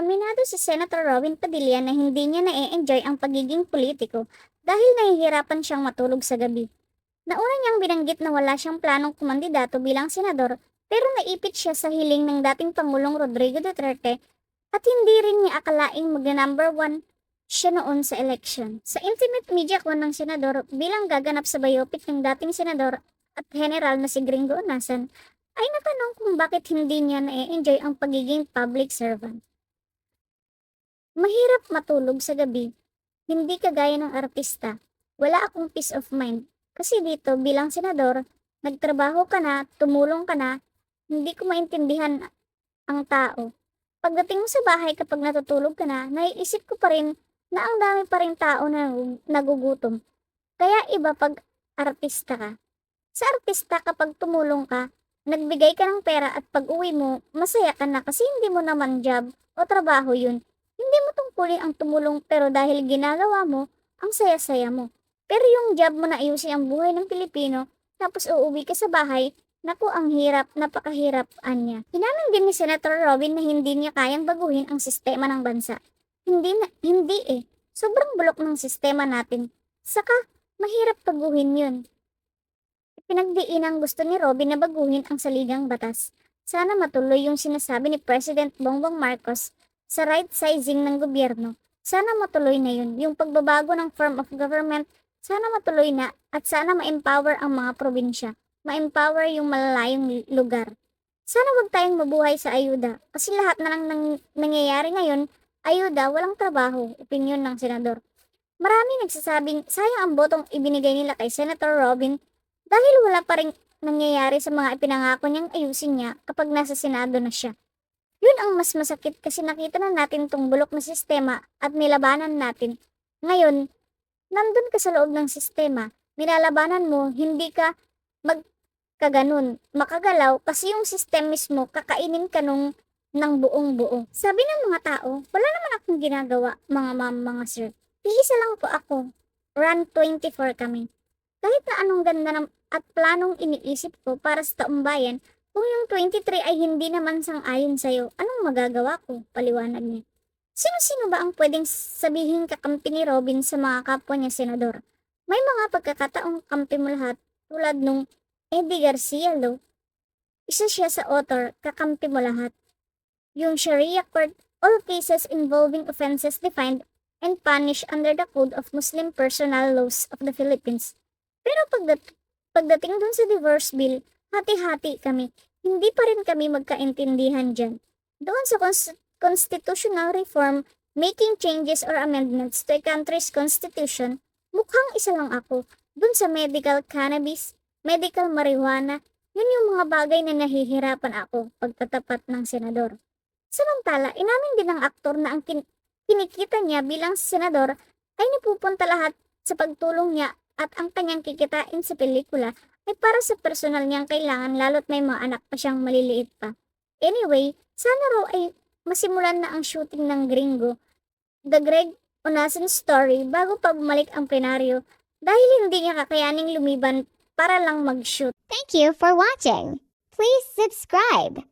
Aminado si Senator Robin Padilla na hindi niya na-enjoy ang pagiging politiko dahil nahihirapan siyang matulog sa gabi. Nauna niyang binanggit na wala siyang planong kumandidato bilang senador pero naipit siya sa hiling ng dating Pangulong Rodrigo Duterte at hindi rin niya akalaing mag-number one siya noon sa election. Sa intimate media ko ng senador bilang gaganap sa biopic ng dating senador at general na si Gringo Onasan, ay natanong kung bakit hindi niya na-enjoy ang pagiging public servant. Mahirap matulog sa gabi, hindi kagaya ng artista. Wala akong peace of mind. Kasi dito bilang senador, nagtrabaho ka na, tumulong ka na, hindi ko maintindihan ang tao. Pagdating mo sa bahay kapag natutulog ka na, naiisip ko pa rin na ang dami pa rin tao na nagugutom. Kaya iba pag artista ka. Sa artista kapag tumulong ka, nagbigay ka ng pera at pag uwi mo, masaya ka na kasi hindi mo naman job o trabaho yun. Hindi mo tungkulin ang tumulong pero dahil ginagawa mo, ang saya-saya mo. Pero yung job mo na ayusin ang buhay ng Pilipino, tapos uuwi ka sa bahay, naku ang hirap, napakahirap, anya. Inamin din ni Senator Robin na hindi niya kayang baguhin ang sistema ng bansa. Hindi na, hindi eh. Sobrang bulok ng sistema natin. Saka, mahirap baguhin yun. Pinagdiin ang gusto ni Robin na baguhin ang saligang batas. Sana matuloy yung sinasabi ni President Bongbong Marcos sa right sizing ng gobyerno. Sana matuloy na yun. Yung pagbabago ng form of government, sana matuloy na at sana ma-empower ang mga probinsya. Ma-empower yung malalayong lugar. Sana wag tayong mabuhay sa ayuda kasi lahat na lang nang nangyayari ngayon, ayuda, walang trabaho, opinion ng senador. Marami nagsasabing sayang ang botong ibinigay nila kay Senator Robin dahil wala pa rin nangyayari sa mga ipinangako niyang ayusin niya kapag nasa Senado na siya. Yun ang mas masakit kasi nakita na natin tong bulok na sistema at nilabanan natin. Ngayon, nandun ka sa loob ng sistema, nilalabanan mo, hindi ka magkaganon, makagalaw kasi yung system mismo kakainin ka nung ng buong buo. Sabi ng mga tao, wala naman akong ginagawa, mga ma'am, mga sir. Iisa lang po ako. Run 24 kami. Kahit na anong ganda ng at planong iniisip ko para sa taong bayan, kung yung 23 ay hindi naman sang-ayon sa'yo, anong magagawa ko? Paliwanag niya. Sino-sino ba ang pwedeng sabihin kakampi ni Robin sa mga kapwa niya senador? May mga pagkakataong kampi mo lahat tulad nung Eddie Garcia Lo. Isa siya sa author, kakampi mo lahat. Yung Sharia Court, all cases involving offenses defined and punished under the Code of Muslim Personal Laws of the Philippines. Pero pagdat- pagdating dun sa divorce bill, hati-hati kami. Hindi pa rin kami magkaintindihan dyan. Doon sa cons- constitutional reform, making changes or amendments to a country's constitution, mukhang isa lang ako. Doon sa medical cannabis, medical marijuana, yun yung mga bagay na nahihirapan ako pagtatapat ng senador. Samantala, inamin din ng aktor na ang kin- kinikita niya bilang senador ay napupunta lahat sa pagtulong niya at ang kanyang kikitain sa pelikula ay para sa personal niyang kailangan lalo't may mga anak pa siyang maliliit pa. Anyway, sana raw ay masimulan na ang shooting ng Gringo, The Greg Onasan Story bago pa bumalik ang plenaryo dahil hindi niya kakayaning lumiban para lang mag-shoot. Thank you for watching. Please subscribe.